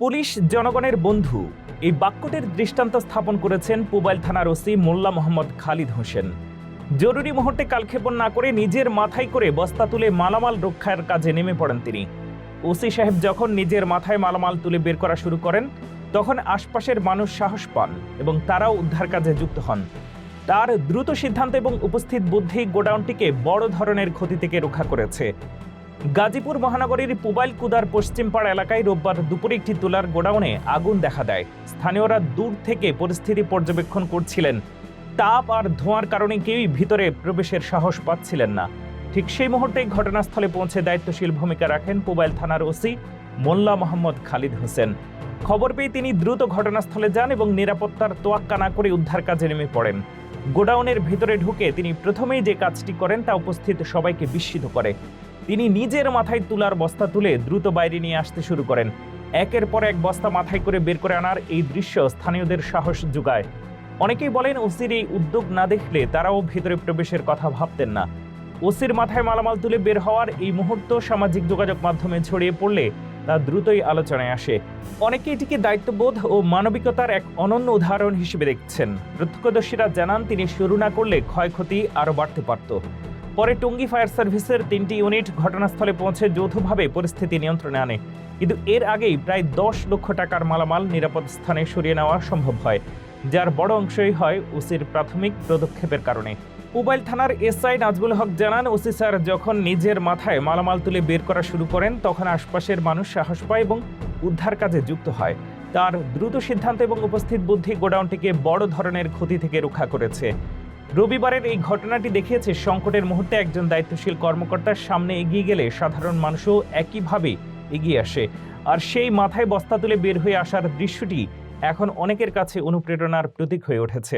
Police জনগণের বন্ধু। এই বাক্যটির দৃষ্টান্ত স্থাপন করেছেন পুবাইল থানার ওসি মোল্লা মোহাম্মদ খালিদ হোসেন। জরুরি মুহূর্তে কালক্ষেপণ না করে নিজের মাথায় করে বস্তা তুলে মালামাল রক্ষার কাজে নেমে পড়েন তিনি। ওসি সাহেব যখন নিজের মাথায় মালামাল তুলে বের করা শুরু করেন, তখন আশপাশের মানুষ সাহস পান এবং তারাও উদ্ধার কাজে যুক্ত হন। তার দ্রুত সিদ্ধান্ত এবং উপস্থিত বুদ্ধি গোডাউনটিকে বড় ধরনের ক্ষতি থেকে রক্ষা করেছে। গাজীপুর মহানগরীর পুবাইল কুদার পশ্চিমপাড়া এলাকায় রোববার দুপুরে একটি তুলার গোডাউনে আগুন দেখা দেয়। স্থানীয়রা দূর থেকে পরিস্থিতি পর্যবেক্ষণ করছিলেন। তাপ আর ধোঁয়ার কারণে কেউই ভিতরে প্রবেশের সাহস পাচ্ছিলেন না। ঠিক সেই মুহূর্তেই ঘটনাস্থলে পৌঁছে দায়িত্বশীল ভূমিকা রাখেন পুবাইল থানার ওসি মোল্লা মোহাম্মদ খালিদ হোসেন। খবর পেয়ে তিনি দ্রুত ঘটনাস্থলে যান এবং নিরাপত্তার তোয়াক্কা না করে উদ্ধার কাজে নেমে পড়েন। গোডাউনের ভিতরে ঢুকে তিনি প্রথমেই যে কাজটি করেন তা উপস্থিত সবাইকে বিস্মিত করে। তিনি নিজের মাথায় তুলার বস্তা তুলে দ্রুত বাইরে নিয়ে আসতে শুরু করেন। একের পর এক বস্তা মাথায় করে বের করে আনার এই দৃশ্য স্থানীয়দের সাহস যোগায়। অনেকেই বলেন, ওসির এই উদ্যোগ না দেখলে তারাও ভিতরে প্রবেশের কথা ভাবতেন না। ওসির মাথায় মালামাল তুলে বের হওয়ার এই মুহূর্ত সামাজিক যোগাযোগ মাধ্যমে ছড়িয়ে পড়লে তা দ্রুতই আলোচনায় আসে। অনেকে এটিকে দায়িত্ববোধ ও মানবিকতার এক অনন্য উদাহরণ হিসেবে দেখছেন। প্রত্যক্ষদর্শীরা জানান, তিনি শুরু না করলে ক্ষয়ক্ষতি আরও বাড়তে পারত। পরে টঙ্গী ফায়ার সার্ভিসের তিনটি ইউনিট ঘটনাস্থলে পৌঁছে যৌথভাবে পরিস্থিতি নিয়ন্ত্রণে আনে। কিন্তু এর আগেই প্রায় দশ লক্ষ টাকার মালামাল নিরাপদ স্থানে সরিয়ে নেওয়া সম্ভব হয়, যার বড় অংশই হয় ওসির প্রাথমিক পদক্ষেপের কারণে। মোবাইল থানার এসআই নাজবুল হক জানান, ওসি স্যার যখন নিজের মাথায় মালামাল তুলে বের করা শুরু করেন, তখন আশপাশের মানুষ সাহস পায় এবং উদ্ধার কাজে যুক্ত হয়। তার দ্রুত সিদ্ধান্ত এবং উপস্থিত বুদ্ধি গোডাউনটিকে বড় ধরনের ক্ষতি থেকে রক্ষা করেছে। রবিবারের এই ঘটনাটি দেখিয়েছে সংকটের মুহূর্তে একজন দায়িত্বশীল কর্মকর্তার সামনে এগিয়ে গেলে সাধারণ মানুষও একইভাবে এগিয়ে আসে। আর সেই মাথায় বস্তা তুলে বের হয়ে আসার দৃশ্যটি এখন অনেকের কাছে অনুপ্রেরণার প্রতীক হয়ে উঠেছে।